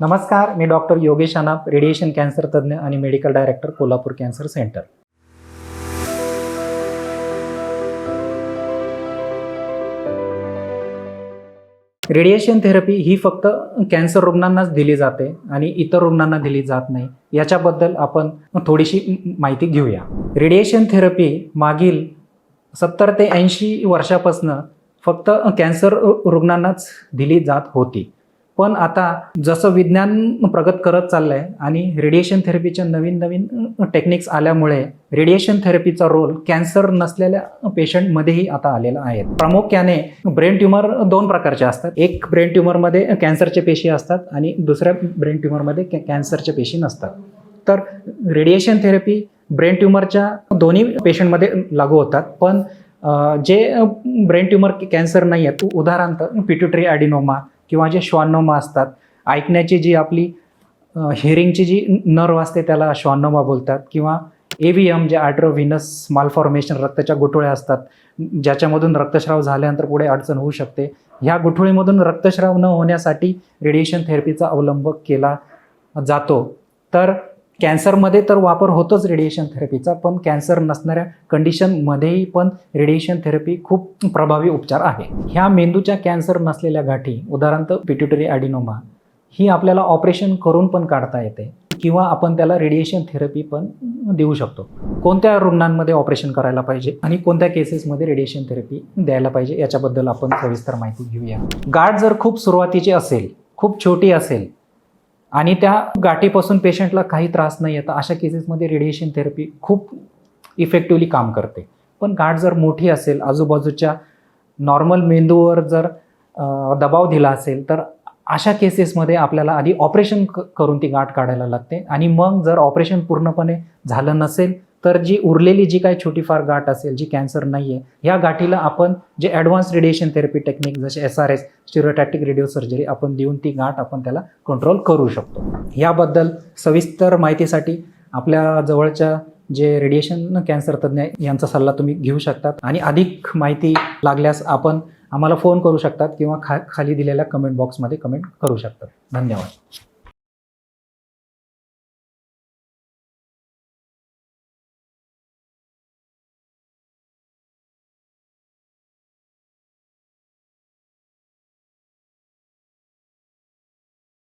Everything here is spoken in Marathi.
नमस्कार मी डॉक्टर योगेश अनाप रेडिएशन कॅन्सर तज्ज्ञ आणि medical director Kolhapur cancer centre. Radiation therapy ही फक्त कॅन्सर रुग्णांनाच दिली जाते आणि इतर रुग्णांना दिली जात नाही. याच्याबद्दल आपण थोडीशी माहिती घेऊया. रेडिएशन थेरपी मागील सत्तर ते ऐंशी वर्षापासनं फक्त कॅन्सर रुग्णांनाच दिली जात होती. पण आता जसं विज्ञान प्रगत करत चाललंय आणि रेडिएशन थेरपीच्या नवीन नवीन टेक्निक्स आल्यामुळे रेडिएशन थेरपीचा रोल कॅन्सर नसलेल्या पेशंटमध्येही आता आलेला आहे. प्रामुख्याने ब्रेन ट्युमर दोन प्रकारचे असतात. एक ब्रेन ट्युमरमध्ये कॅन्सरचे पेशी असतात आणि दुसऱ्या ब्रेन ट्युमरमध्ये कॅ कॅन्सरच्या पेशी नसतात. तर रेडिएशन थेरपी ब्रेन ट्युमरच्या दोन्ही पेशंटमध्ये लागू होतात. पण जे ब्रेन ट्युमर कॅन्सर नाही आहेत उदाहरणार्थ पिट्युटरी ॲडिनोमा किंवा जे श्वानोमा असतात ऐकण्याची जी आपली हिअरिंगची जी नर्व असते त्याला श्वानोमा बोलतात किंवा ए व्ही एम जे आर्ट्रोव्हिनस मालफॉर्मेशन रक्ताच्या गुठळ्या असतात ज्याच्यामधून रक्तस्राव झाल्यानंतर पुढे अडचण होऊ शकते ह्या गुठळीमधून रक्तस्राव न होण्यासाठी रेडिएशन थेरपीचा अवलंब केला जातो. तर कॅन्सरमध्ये तर वापर होतोच रेडिएशन थेरपीचा पण कॅन्सर नसणाऱ्या कंडिशनमध्येही पण रेडिएशन थेरपी खूप प्रभावी उपचार आहे. ह्या मेंदूच्या कॅन्सर नसलेल्या गाठी उदाहरणार्थ पिट्युटरी ॲडिनोमा ही आपल्याला ऑपरेशन करून पण काढता येते किंवा आपण त्याला रेडिएशन थेरपी पण देऊ शकतो. कोणत्या रुग्णांमध्ये ऑपरेशन करायला पाहिजे आणि कोणत्या केसेसमध्ये रेडिएशन थेरपी द्यायला पाहिजे याच्याबद्दल आपण सविस्तर माहिती घेऊया. गाठ जर खूप सुरुवातीची असेल खूप छोटी असेल आणि त्या गाठीपासून पेशंटला काही त्रास नाही येतं. अशा केसेसमध्ये रेडिएशन थेरपी खूप इफेक्टिवली काम करते. पण गाठ जर मोठी असेल आजूबाजूच्या नॉर्मल मेंदूवर जर दबाव दिला असेल तर अशा केसेसमध्ये आपल्याला आधी ऑपरेशन क करून ती गाठ काढायला लागते. आणि मग जर ऑपरेशन पूर्णपणे झालं नसेल तर जी उरलेली जी काही छोटीफार गाठ असेल जी कॅन्सर नाही आहे ह्या गाठीला आपण जे ॲडव्हान्स रेडिएशन थेरपी टेक्निक जसे S R S stereotactic radio surgery आपण देऊन ती गाठ आपण त्याला कंट्रोल करू शकतो. याबद्दल सविस्तर माहितीसाठी आपल्या जवळच्या जे रेडिएशन कॅन्सर तज्ज्ञ आहे, यांचा सल्ला तुम्ही घेऊ शकतात. आणि अधिक माहिती लागल्यास आपण आम्हाला फोन करू शकतात किंवा खा खाली दिलेल्या कमेंट बॉक्समध्ये कमेंट करू शकतात. धन्यवाद.